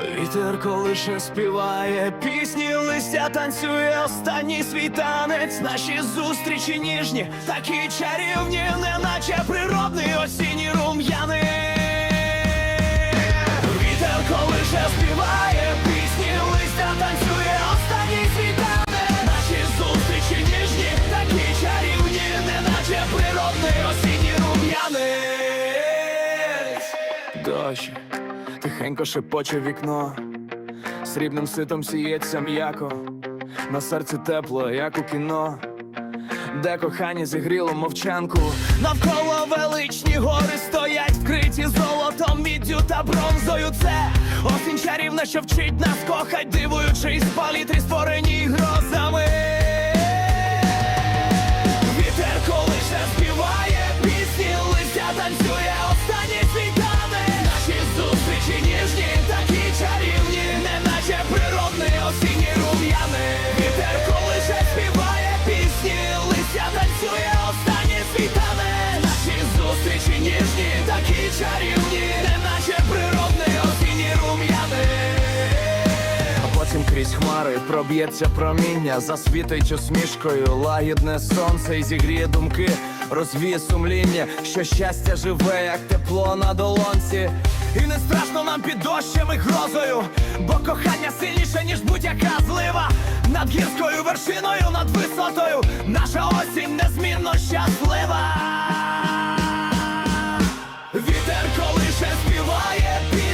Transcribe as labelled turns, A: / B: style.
A: Вітер колише співає, пісні листя танцює останній свій танець. Наші зустрічі ніжні, такі чарівні, неначе природний осінній рум'яни. Вітер колише співає, пісні листя танцює останній свій. Наші зустрічі ніжні, такі чарівні, неначе природний осінній рум'янець. Дощ тихенько шепоче вікно, срібним ситом сіється м'яко, на серці тепло, як у кіно, де кохання зігріло мовчанку. Навколо величні гори стоять, вкриті золотом, міддю та бронзою. Це осінь чарівна, що вчить нас кохать, дивуючись палітрі створені крізь хмари проб'ється проміння, засвітить усмішкою, лагідне сонце і зігріє думки, розвіє сумління, що щастя живе, як тепло на долонці. І не страшно нам під дощем і грозою, бо кохання сильніше, ніж будь-яка злива. Над гірською вершиною, над висотою наша осінь незмінно щаслива. Вітер колише співає пі.